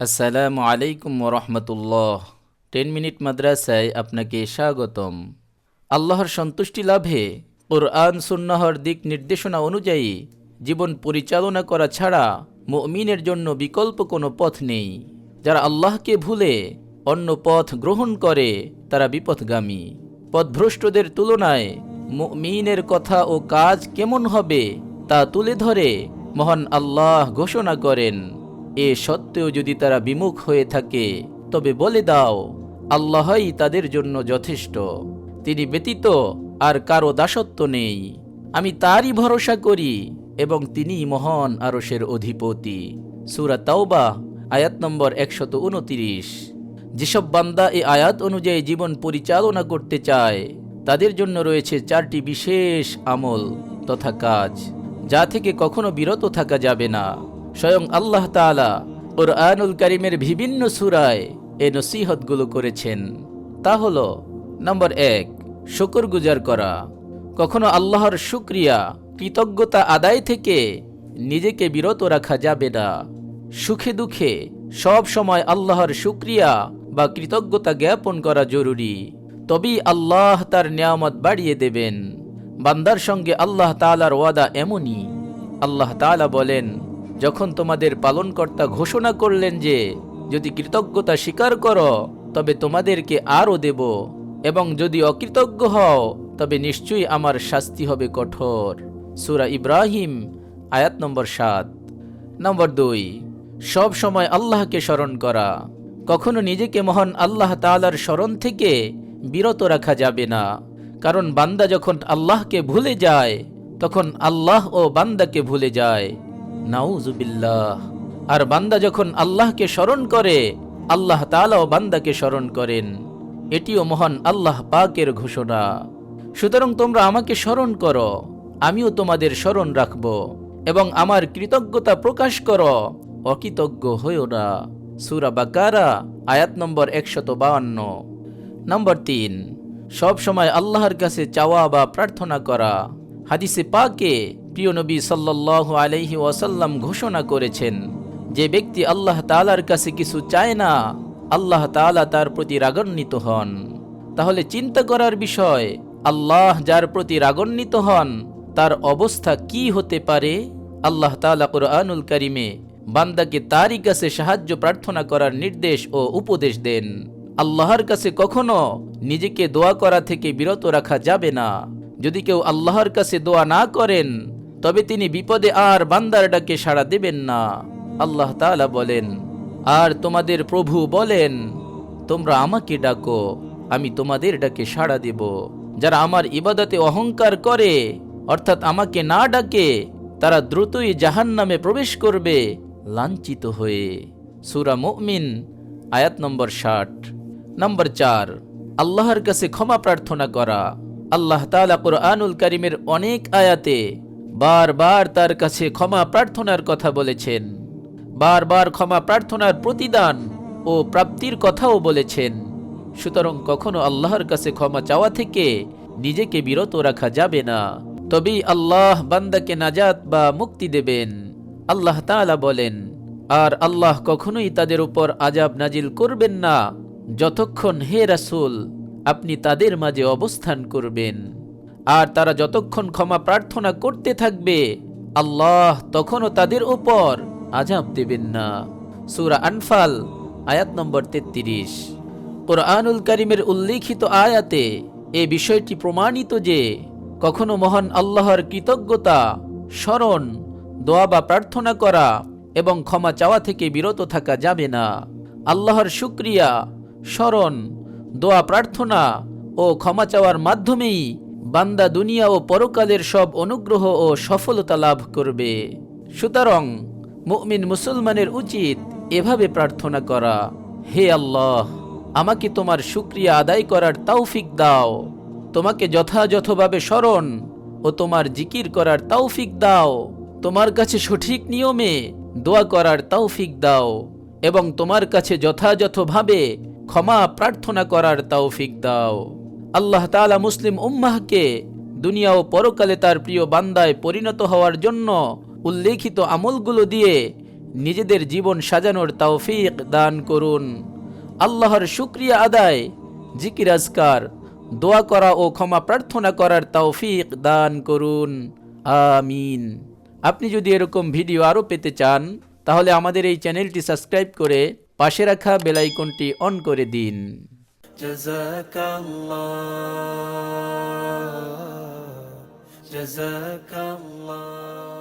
আসসালামু আলাইকুম রহমতুল্লাহ। Ten minute মাদ্রাসায় আপনাকে স্বাগতম। আল্লাহর সন্তুষ্টি লাভে কোরআন, সুন্নাহর দিক নির্দেশনা অনুযায়ী জীবন পরিচালনা করা ছাড়া মুমিনের জন্য বিকল্প কোনো পথ নেই। যারা আল্লাহকে ভুলে অন্য পথ গ্রহণ করে, তারা বিপথগামী। পথভ্রষ্টদের তুলনায় মুমিনের কথা ও কাজ কেমন হবে তা তুলে ধরে মহান আল্লাহ ঘোষণা করেন। এ সত্ত্বেও যদি তারা বিমুখ হয়ে থাকে, তবে বলে দাও, আল্লাহই তাদের জন্য যথেষ্ট। তিনি ব্যতীত আর কারও দাসত্ব নেই। আমি তারই ভরসা করি এবং তিনি মহান আরসের অধিপতি। সুরা তাওবা, আয়াত নম্বর একশত উনতিরিশ। যেসব বান্দা এই আয়াত অনুযায়ী জীবন পরিচালনা করতে চায়, তাদের জন্য রয়েছে চারটি বিশেষ আমল তথা কাজ, যা থেকে কখনো বিরত থাকা যাবে না। স্বয়ং আল্লাহ তাআলা কোরআনুল করিমের বিভিন্ন সুরায় এ নসিহতগুলো করেছেন। তা হল, নম্বর এক, শুকর গুজার করা। কখনো আল্লাহর শুক্রিয়া, কৃতজ্ঞতা আদায় থেকে নিজেকে বিরত রাখা যাবে না। সুখে দুঃখে সব সময় আল্লাহর শুক্রিয়া বা কৃতজ্ঞতা জ্ঞাপন করা জরুরি। তবেই আল্লাহ তার নিয়ামত বাড়িয়ে দেবেন। বান্দার সঙ্গে আল্লাহ তালার ওয়াদা এমনই। আল্লাহ তালা বলেন যখন তোমাদের পালনকর্তা ঘোষণা করলেন যে, যদি কৃতজ্ঞতা স্বীকার করো, তবে তোমাদেরকে আরও দেব, এবং যদি অকৃতজ্ঞ হও, তবে নিশ্চয়ই আমার শাস্তি হবে কঠোর। সুরা ইব্রাহিম, আয়াত নম্বর সাত। নম্বর দুই, সব সময় আল্লাহকে স্মরণ করা। কখনো নিজেকে মহান আল্লাহ তালার স্মরণ থেকে বিরত রাখা যাবে না। কারণ বান্দা যখন আল্লাহকে ভুলে যায়, তখন আল্লাহ ও বান্দাকে ভুলে যায়। নাউজুবিল্লাহ। আর বান্দা যখন আল্লাহকে স্মরণ করে, আল্লাহ তালাও বান্দাকে স্মরণ করেন। এটিও মহান আল্লাহ পাকের ঘোষণা। সুতরাং তোমরা আমাকে স্মরণ করো, আমিও তোমাদের স্মরণ রাখব এবং আমার কৃতজ্ঞতা প্রকাশ করো। অকৃতজ্ঞ হইও না। সুরা বাকারা, আয়াত নম্বর একশত বাউান্ন নম্বর তিন, সব সময় আল্লাহর কাছে চাওয়া বা প্রার্থনা করা। হাদিসে পাকে প্রিয় নবী সাল্লাল্লাহু আলাইহি ওয়াসাল্লাম ঘোষণা করেছেন যে ব্যক্তি আল্লাহ তালার কাছে কিছু চায় না, আল্লাহ তাআলা তার প্রতি রাগান্বিত হন। তাহলে চিন্তা করার বিষয়, আল্লাহ যার প্রতি রাগান্বিত হন, তার অবস্থা কি হতে পারে? আল্লাহ তাআলা কুরআনুল কারিমে বান্দাকে তারই কাছে সাহায্য প্রার্থনা করার নির্দেশ ও উপদেশ দেন। আল্লাহর কাছে কখনো নিজেকে দোয়া করা থেকে বিরত রাখা যাবে না। যদি কেউ আল্লাহর কাছে দোয়া না করেন, তবে তিনি বিপদে আর বান্দার ডাকে সাড়া দেবেন না। আল্লাহ তাআলা বলেন, আর তোমাদের প্রভু বলেন, তোমরা আমাকে ডাকো, আমি তোমাদের ডাকে সাড়া দেব। যারা আমার ইবাদতে অহংকার করে, অর্থাৎ আমাকে না ডাকে, তারা দ্রুতই জাহান্নামে প্রবেশ করবে, লাঞ্ছিত হয়ে। সুরা মুমিন, আয়াত নম্বর ষাট। নম্বর চার, আল্লাহর কাছে ক্ষমা প্রার্থনা করা। আল্লাহ তাআলা কুরআনুল কারিমের অনেক আয়াতে বারবার তার কাছে ক্ষমা প্রার্থনার কথা বলেছেন। বারবার ক্ষমা প্রার্থনার প্রতিদান ও প্রাপ্তির কথাও বলেছেন। সুতরাং কখনো আল্লাহর কাছে ক্ষমা চাওয়া থেকে নিজেকে বিরত রাখা যাবে না। তবেই আল্লাহ বান্দাকে নাজাত বা মুক্তি দেবেন। আল্লাহ তাআলা বলেন, আর আল্লাহ কখনোই তাদের উপর আজাব নাজিল করবেন না। যতক্ষণ হে রাসূল আপনি তাদের মাঝে অবস্থান করবেন। আর তারা যতক্ষণ ক্ষমা প্রার্থনা করতে থাকবে, আল্লাহ তখনও তাদের উপর আজাব দেবেন না। সুরা আনফাল, আয়াত নম্বর তেত্রিশ। কোরআনুল করিমের উল্লিখিত আয়াতে এ বিষয়টি প্রমাণিত যে, কখনো মহান আল্লাহর কৃতজ্ঞতা, স্মরণ, দোয়া বা প্রার্থনা করা এবং ক্ষমা চাওয়া থেকে বিরত থাকা যাবে না। আল্লাহর শুক্রিয়া, স্মরণ দোয়া প্রার্থনা ও ক্ষমা চাওয়ার মাধ্যমেই বান্দা দুনিয়া ও পরকালের সব অনুগ্রহ ও সফলতা লাভ করবে। সুতরাং মুমিন মুসলমানের উচিত এভাবে প্রার্থনা করা, হে আল্লাহ, আমাকে তোমার শুক্রিয়া আদায় করার তৌফিক দাও। তোমাকে যথাযথভাবে স্মরণ ও তোমার জিকির করার তৌফিক দাও। তোমার কাছে সঠিক নিয়মে দোয়া করার তৌফিক দাও এবং তোমার কাছে যথাযথভাবে ক্ষমা প্রার্থনা করার তৌফিক দাও। আল্লাহ তাআলা মুসলিম উম্মাহকে দুনিয়া ও পরকালে তার প্রিয় বান্দায় পরিণত হওয়ার জন্য উল্লেখিত আমলগুলো দিয়ে নিজেদের জীবন সাজানোর তৌফিক দান করুন। আল্লাহর শুক্রিয়া আদায়, জিকির আজকার, দোয়া করা ও ক্ষমা প্রার্থনা করার তৌফিক দান করুন। আমিন। আপনি যদি এরকম ভিডিও আরও পেতে চান, তাহলে আমাদের এই চ্যানেলটি সাবস্ক্রাইব করে পাশে রাখা বেলাইকনটি অন করে দিন جزاك الله جزاك الله